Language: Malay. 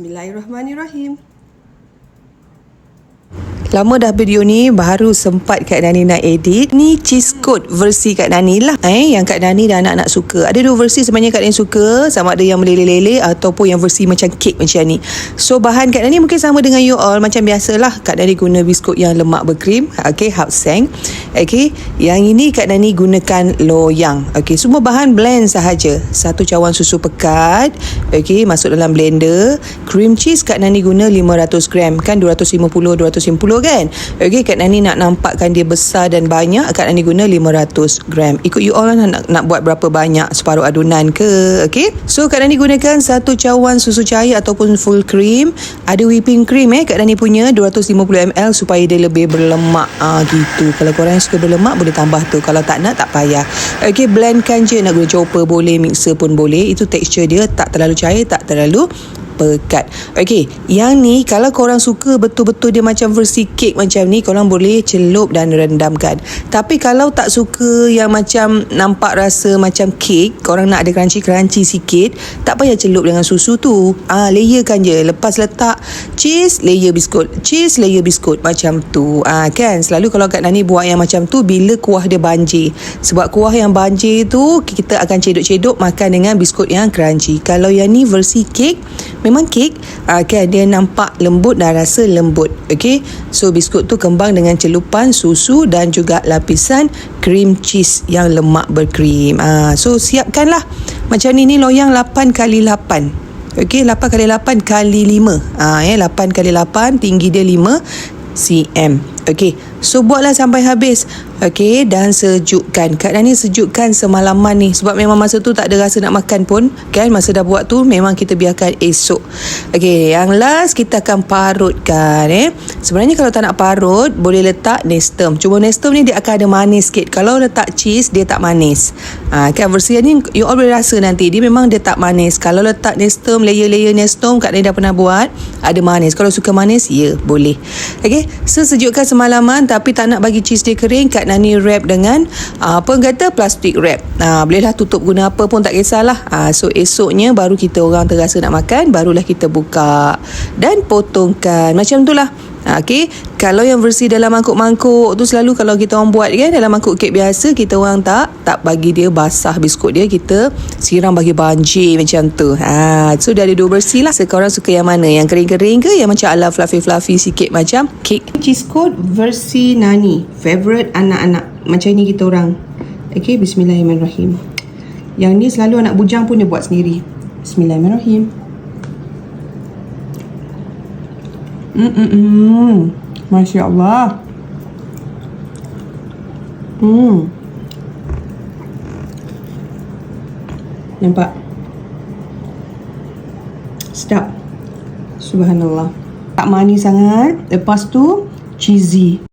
Bismillahirrahmanirrahim. Lama dah video ni baru sempat Kak Nani nak edit. Ni cheese code versi Kak Nani lah. Eh yang Kak Nani dan anak-anak suka. Ada dua versi sebenarnya Kak Nani suka sama ada yang meleleh-leleh ataupun yang versi macam kek macam ni. So bahan Kak Nani mungkin sama dengan you all macam biasalah. Kak Nani guna biskut yang lemak berkrim. Okay, half Okay, yang ini Kak Nani gunakan loyang. Okay, semua bahan blend sahaja. Satu cawan susu pekat. Okay, masuk dalam blender. Cream cheese Kak Nani guna 500 gram. Kan 250-250 kan Okay Kak Nani nak nampakkan dia besar dan banyak Kak Nani guna 500 gram Ikut you all lah nak, nak buat berapa banyak Separuh adunan ke Okay So Kak Nani gunakan satu cawan susu cair Ataupun full cream Ada whipping cream eh Kak Nani punya 250ml Supaya dia lebih berlemak ah, Gitu Kalau korang yang suka berlemak Boleh tambah tu. Kalau tak nak tak payah. Okay blendkan je. Nak guna chopper boleh Mixer pun boleh. Itu texture dia Tak terlalu cair Tak terlalu pekat. Okey, yang ni kalau korang suka betul-betul dia macam versi kek macam ni, korang boleh celup dan rendamkan. Tapi kalau tak suka yang macam nampak rasa macam kek, korang nak ada crunchy-crunchy sikit, tak payah celup dengan susu tu. Ah, layerkan je. Lepas letak cheese, layer biskut. Cheese, layer biskut. Macam tu. Ah, kan? Selalu kalau Kak Nani buat yang macam tu, bila kuah dia banjir. Sebab kuah yang banjir tu, kita akan cedok-cedok makan dengan biskut yang crunchy. Kalau yang ni versi kek, memang kek uh, kan dia nampak lembut dan rasa lembut okey so biskut tu kembang dengan celupan susu dan juga lapisan cream cheese yang lemak berkrim uh, so siapkanlah macam ni ni loyang 8 kali 8 Okey, 8 kali 8 kali 5. Ah eh 8 kali 8 tinggi dia 5 cm. Okey, so buatlah sampai habis. Okey, dan sejukkan. Kak Dani sejukkan semalaman ni sebab memang masa tu tak ada rasa nak makan pun. Kan masa dah buat tu memang kita biarkan esok. Okey, yang last kita akan parutkan eh. Sebenarnya kalau tak nak parut boleh letak nestem. Cuma nestem ni dia akan ada manis sikit. Kalau letak cheese dia tak manis. Ha, kan versi ni you all boleh rasa nanti dia memang dia tak manis. Kalau letak nestem layer-layer nestem Kak Dani dah pernah buat ada manis. Kalau suka manis ya boleh. Okey, so sejukkan semalaman tapi tak nak bagi cheese dia kering Kak Nani wrap dengan uh, apa kata plastik wrap. Uh, bolehlah tutup guna apa pun tak kisahlah. Uh, so esoknya baru kita orang terasa nak makan barulah kita buka dan potongkan. Macam itulah. Okay. Kalau yang versi dalam mangkuk-mangkuk tu selalu kalau kita orang buat kan dalam mangkuk kek biasa kita orang tak tak bagi dia basah biskut dia kita siram bagi banjir macam tu. Ha, so dia ada dua versi lah. Sekarang suka yang mana? Yang kering-kering ke yang macam ala fluffy-fluffy sikit macam kek? Cheese code versi Nani. Favorite anak-anak. Macam ni kita orang. Okay, bismillahirrahmanirrahim. Yang ni selalu anak bujang pun dia buat sendiri. Bismillahirrahmanirrahim. Hmm, Masya Allah. Hmm. Nampak? Sedap. Subhanallah. Tak manis sangat. Lepas tu, cheesy.